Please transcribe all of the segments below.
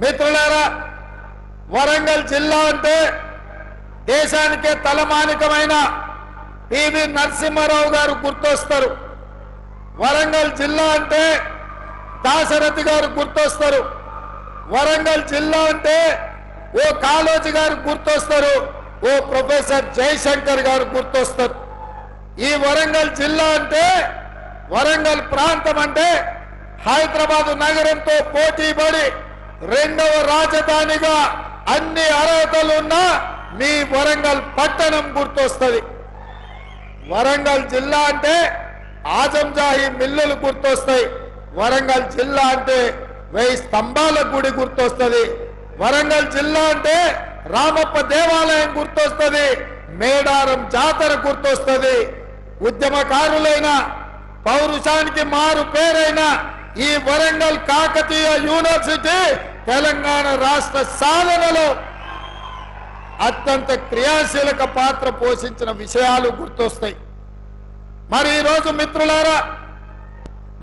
మిత్రులారా వరంగల్ జిల్లా అంటే దేశానికే తలమానికమైన పివి నరసింహారావు గారు గుర్తొస్తారు. వరంగల్ జిల్లా అంటే దాశరథి గారు గుర్తొస్తారు. వరంగల్ జిల్లా అంటే ఓ కాళోజీ గారు గుర్తొస్తారు. ఓ ప్రొఫెసర్ జయశంకర్ గారు గుర్తొస్తారు. ఈ వరంగల్ జిల్లా అంటే వరంగల్ ప్రాంతం అంటే హైదరాబాద్ నగరంతో పోటీ పడి రెండవ రాజధానిగా అన్ని అర్హతలున్నా మీ వరంగల్ పట్టణం గుర్తొస్తుంది. వరంగల్ జిల్లా అంటే ఆజంజాహి మిల్లులు గుర్తొస్తాయి. వరంగల్ జిల్లా అంటే వెయ్యి స్తంభాల గుడి గుర్తొస్తుంది. వరంగల్ జిల్లా అంటే రామప్ప దేవాలయం గుర్తొస్తుంది. మేడారం జాతర గుర్తొస్తుంది. ఉద్యమకారులైన పౌరుషానికి మారు పేరైన ఈ వరంగల్ కాకతీయ యూనివర్సిటీ తెలంగాణ రాష్ట్ర సాధనలో అత్యంత క్రియాశీలక పాత్ర పోషించిన విషయాలు గుర్తొస్తాయి. మరి ఈరోజు మిత్రులారా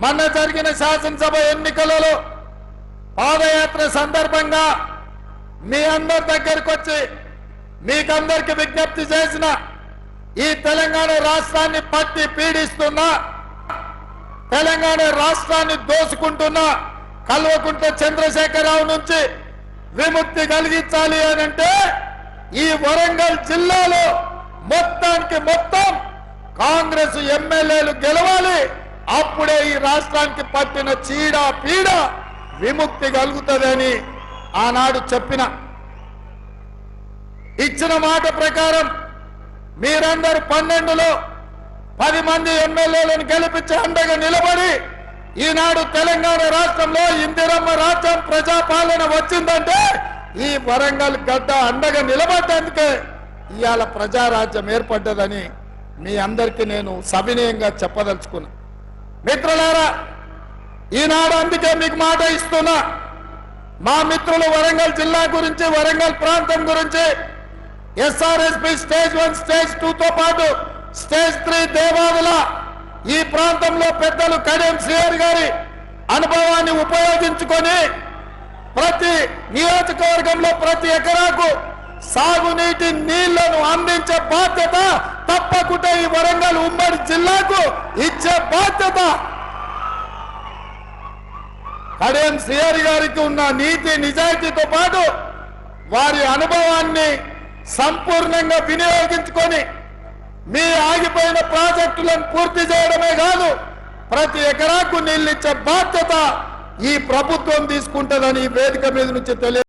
మొన్న జరిగిన శాసనసభ ఎన్నికలలో పాదయాత్ర సందర్భంగా మీ అందరి దగ్గరికి వచ్చి మీకందరికి విజ్ఞప్తి చేసిన ఈ తెలంగాణ రాష్ట్రాన్ని పట్టి పీడిస్తున్న తెలంగాణ రాష్ట్రాన్ని దోసుకుంటున్న కల్వకుంట చంద్రశేఖరరావు నుంచి విముక్తి కలిగించాలి అని అంటే ఈ వరంగల్ జిల్లాలో మొత్తానికి మొత్తం కాంగ్రెస్ ఎమ్మెల్యేలు గెలవాలి. అప్పుడే ఈ రాష్ట్రానికి పట్టిన చీడ పీడ విముక్తి కలుగుతుందని ఆనాడు చెప్పిన. ఇచ్చిన మాట ప్రకారం మీరందరూ పన్నెండులో పది మంది ఎమ్మెల్యేలను గెలిపించి అండగా నిలబడి ఈనాడు తెలంగాణ రాష్ట్రంలో ఇందిరమ్మ రాజ్యం ప్రజాపాలన వచ్చిందంటే ఈ వరంగల్ గడ్డ అండగా నిలబడ్డందుకే ఇవాళ ప్రజారాజ్యం ఏర్పడ్డదని మీ అందరికీ నేను సవినయంగా చెప్పదలుచుకున్నా. మిత్రులారా ఈనాడు అందుకే మీకు మాట ఇస్తున్నా. మా మిత్రులు వరంగల్ జిల్లా గురించి వరంగల్ ప్రాంతం గురించి ఎస్ఆర్ఎస్పి స్టేజ్ వన్ స్టేజ్ టూతో పాటు స్టేజ్ త్రీ దేవాదుల ఈ ప్రాంతంలో పెద్దలు కడియం శ్రీహరి గారి అనుభవాన్ని ఉపయోగించుకొని ప్రతి నియోజకవర్గంలో ప్రతి ఎకరాకు సాగునీటి నీళ్ళను అందించే బాధ్యత తప్పకుండా ఈ వరంగల్ ఉమ్మడి జిల్లాకు ఇచ్చే బాధ్యత. కడియం శ్రీహరి గారికి ఉన్న నీతి నిజాయితీతో పాటు వారి అనుభవాన్ని సంపూర్ణంగా వినియోగించుకొని మీ ఆగిపోయిన ప్రాజెక్టులను పూర్తి చేయడమే కాదు ప్రతి ఎకరాకు నీళ్ళిచ్చే బాధ్యత ఈ ప్రభుత్వం తీసుకుంటుందని ఈ వేదిక మీద నుంచి తెలియ